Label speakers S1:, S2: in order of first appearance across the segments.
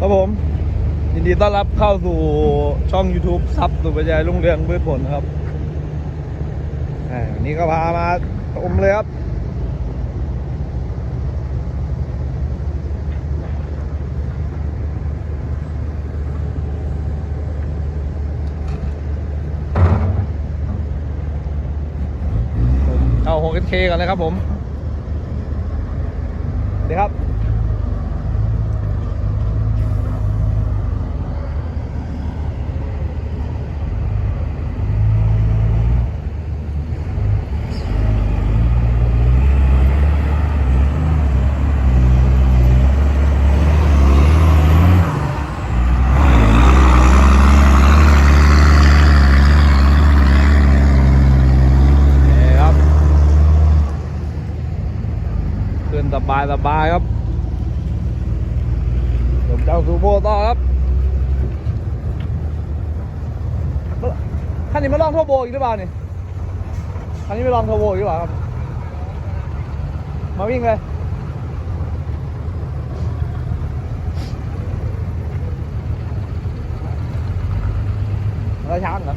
S1: ครับผม ยินดีต้อนรับเข้าสู่ช่อง YouTube ซับสุปรยายรุ่งเรืองพืชผลครับวันนี้ก็พามาชมเลยครับเอา 6K กันเลยครับผมเดี๋ยวครับ นี่ครับขึ้น สบายสบายครับเดี๋ยวเจ้าซูโบต่อครับคันนี้มาลองเทอร์โบอีกหรือเปล่านี่คันนี้ไม่ลองเทอร์โบอีกหรือเปล่าครับ มาวิ่งเลยแล้วช้างเหรอ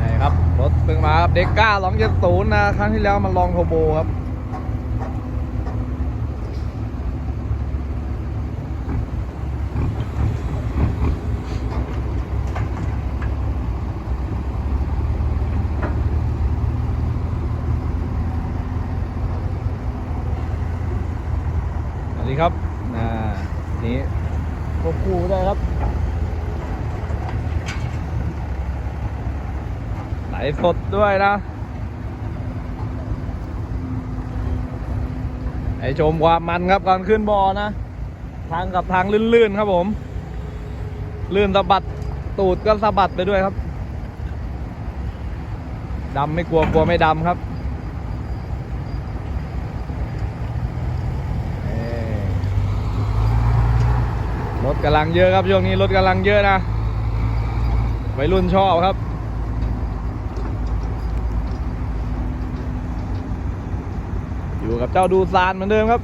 S1: นี่ครับ รถเพิ่งมา ครับ เด็กก้าลองเจ็ดศูนย์นะ ครั้งที่แล้วมันลองโทโบครับสวัสดีครับ อ่า นี่ควบคู่ได้ครับ ไหลฟ์สดด้วยนะไอชมความมันครับก่อนขึ้นบอนะ ทางกับทางลื่นๆครับผม ลื่นสะบัดตูดก็สะบัดไปด้วยครับดำไม่กลัวกลัวไม่ดำครับรถกำลังเยอะครับช่วงนี้รถกำลังเยอะนะวัยรุ่นชอบครับ อยู่กับเจ้าดูซานเหมือนเดิมครับ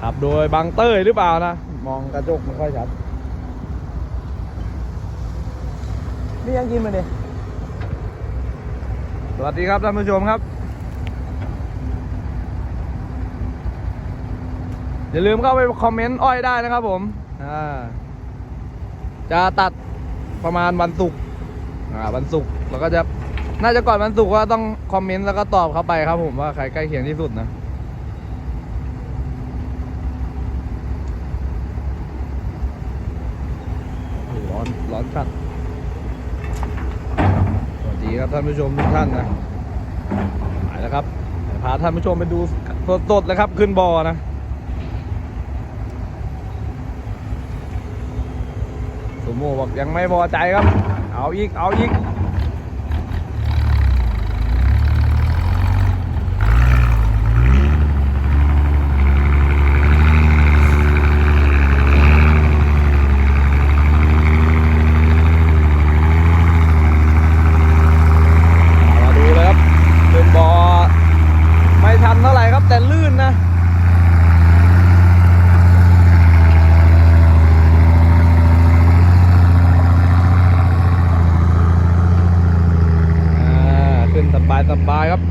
S1: ขับโดยบังเตอร์หรือเปล่านะ มองกระจกไม่ค่อยชัด นี่ยังกินมาดิสวัสดีครับท่านผู้ชมครับ อย่าลืมเข้าไปคอมเมนต์อ้อยได้นะครับผม จะตัดประมาณวันศุกร์ อ่าวันศุกร์เราก็จะน่าจะก่อนวันศุกร์ก็ต้องคอมเมนต์แล้วก็ตอบเข้าไปครับผมว่าใครใกล้เคียงที่สุดนะร้อนร้อนจัดสวัสดีครับท่านผู้ชมทุกท่านนะไปแล้วครับพาท่านผู้ชมไปดูสดๆเลยครับ ขึ้นบอนะสมโมบอกยังไม่พอใจครับ เอาอีก เอาอีก มาดูเลยครับเป็นบอไม่ทันเท่าไหร่ครับแต่ลื่นนะ อ่าขึ้น สบายครับ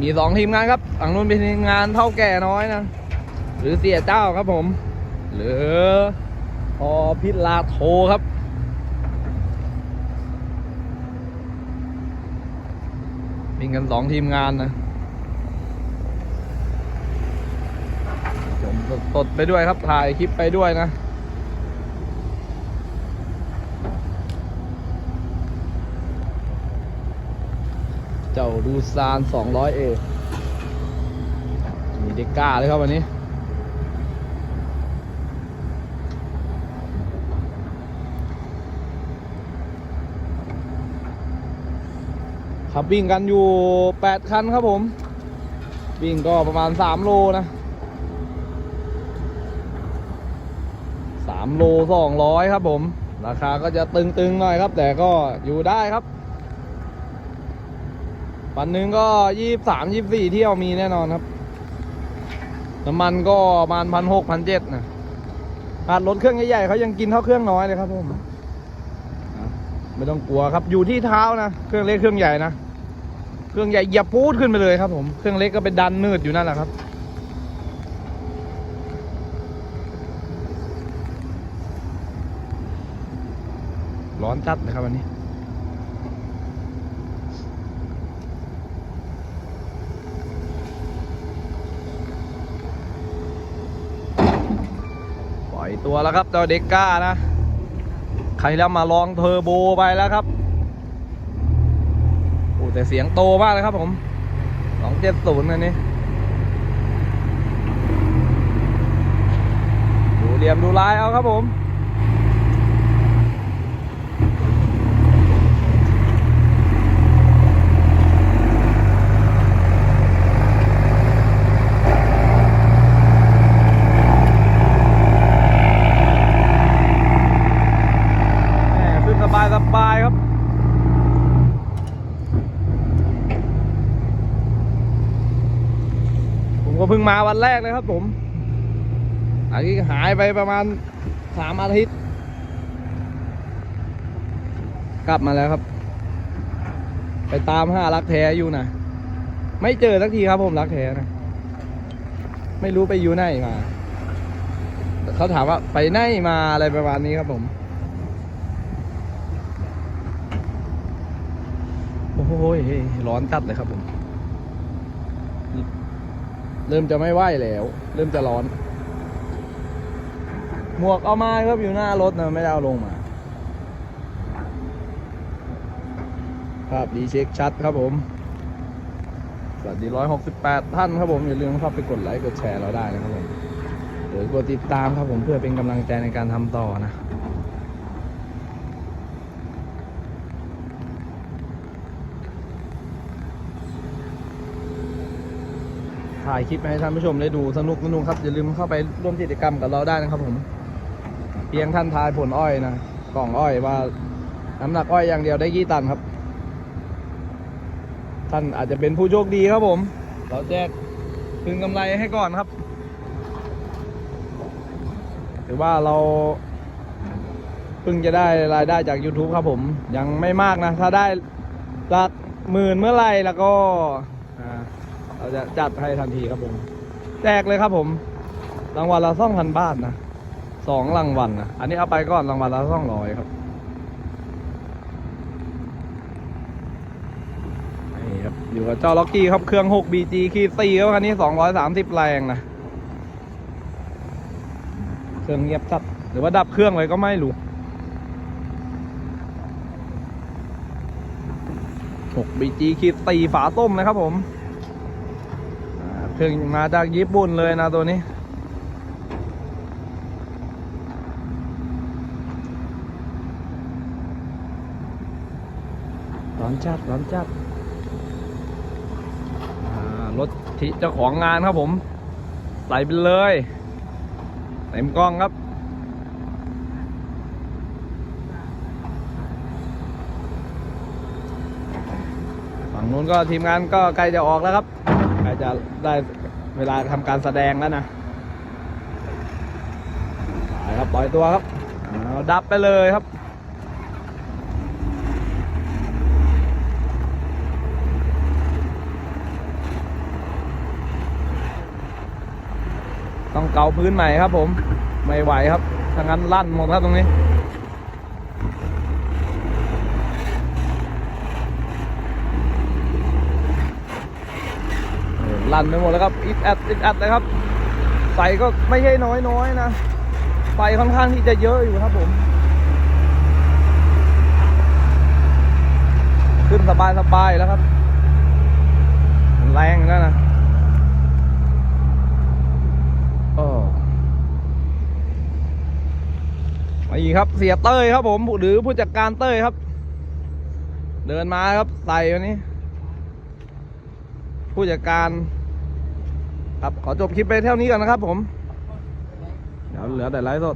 S1: มีสองทีมงานครับฝั่งนู้นเป็นทีมงานเท่าแก่น้อยนะ หรือเสียเจ้าครับผม หรือพอพิลาโทครับมีกันสองทีมงานนะผมสดๆไปด้วยครับถ่ายคลิปไปด้วยนะ เจ้าดูซาน 200เอมีเด็กก้าเลยครับวันนี้ขขับวิ่งกันอยู่แปดคันครับผม วิ่งก็ประมาณสามโลนะสามโลสองร้อยครับผม ราคาก็จะตึงๆหน่อยครับ แต่ก็อยู่ได้ครับ วันหนึ่งก็ยี่สามยี่สี่เที่ยวมีแน่นอนครับ น้ำมันก็ประมาณพันหกพันเจ็ดนะอาจรถเครื่องใหญ่ๆเขายังกินเท่าเครื่องน้อยเลยครับผมไม่ต้องกลัวครับ อยู่ที่เท้านะ เครื่องเล็กเครื่องใหญ่นะ เครื่องใหญ่เหยียบปูดขึ้นไปเลยครับ ผม เครื่องเล็กก็เป็นดันนืดอยู่นั่นแหละครับร้อนจัดเลยครับวันนี้ ปล่อย ตัวแล้วครับเจ้าเด็กก้านะ ใครแล้วมาลองเทอร์โบไปแล้วครับโอ้แต่เสียงโตมากเลยครับผม270อันนี้ดูเหลี่ยมดูลายเอาครับผม แหม่ขึ้นสบายสบายครับ ผมก็เพิ่งมาวันแรกเลยครับผม อันนี้หายไปประมาณสามอาทิตย์ กลับมาแล้วครับ ไปตามห้ารักแท้อยู่นะไม่เจอสักทีครับผมรักแท้นะ ไม่รู้ไปอยู่ไหนมาเขาถามว่าไปไหนมาอะไรประมาณนี้ครับผม โอ้โหร้อนจัดเลยครับผม เริ่มจะไม่ไหวแล้ว เริ่มจะร้อน หมวกเอามาครับอยู่หน้ารถนะไม่ได้เอาลงมา ภาพดีเช็คชัดครับผม สวัสดีร้อยหกสิบแปดท่านครับผม อย่าลืมเข้าไปกดไลค์กดแชร์เราได้นะครับผมหรือกดติดตามครับผมเพื่อเป็นกำลังใจในการทำต่อนะ ถ่ายคลิปมาให้ท่านผู้ชมได้ดูสนุกสนุกครับ อย่าลืมเข้าไปร่วมกิจกรรมกับเราได้นะครับผม เพียงท่านทายผลอ้อยนะกล่องอ้อยว่าน้ำหนักอ้อยอย่างเดียวได้กี่ตันครับ ท่านอาจจะเป็นผู้โชคดีครับผม เราแจกพึงกำไรให้ก่อนครับ ถือว่าเราเพิ่งจะได้รายได้จาก YouTube ครับผม ยังไม่มากนะ ถ้าได้หลักหมื่นเมื่อไหร่แล้วก็ เราจะจัดให้ทันทีครับผม แจกเลยครับผม รางวัลละสองพันบาทนะสองรางวัลนะอันนี้เอาไปก่อนรางวัลละสองร้อยครับนี่ครับ อยู่กับเจ้าล็อกกี้ครับเครื่อง 6 BG คีซีครับคันนี้230 แรงนะ เครื่องเงียบจัดหรือว่าดับเครื่องเลยก็ไม่รู้6 BG คีซีฝาส้มนะครับผม พิ่งมาจากญี่ปุ่นเลยนะตัวนี้ ร้อนจัดร้อนจัดรถที่เจ้าของงานครับผม ใส่ไปเลยเต็มกล้องครับฝั่งนู้นก็ทีมงานก็ใกล้จะออกแล้วครับ จะได้เวลาทำการแสดงแล้วนะไปครับปล่อยตัวครับดับไปเลยครับต้องเกาพื้นใหม่ครับผม ไม่ไหวครับถ้างั้นลั่นหมดครับตรงนี้ ลั่นไปหมดแล้วครับอิดแอดอิดอัดเลยครับไฟก็ไม่ใช่น้อยน้อยๆนะไฟค่อนข้างที่จะเยอะอยู่ครับผม ขึ้นสบายสบายแล้วครับ แรงแล้วนะโอ้มาอีกครับเสียเต้ยครับผมหรือผู้จัดการเต้ยครับ เดินมาครับใส่วันนี้ ผู้จัดการ ครับขอจบคลิปไปเท่านี้ก่อนนะครับผม เดี๋ยวเหลือแต่ไลฟ์สด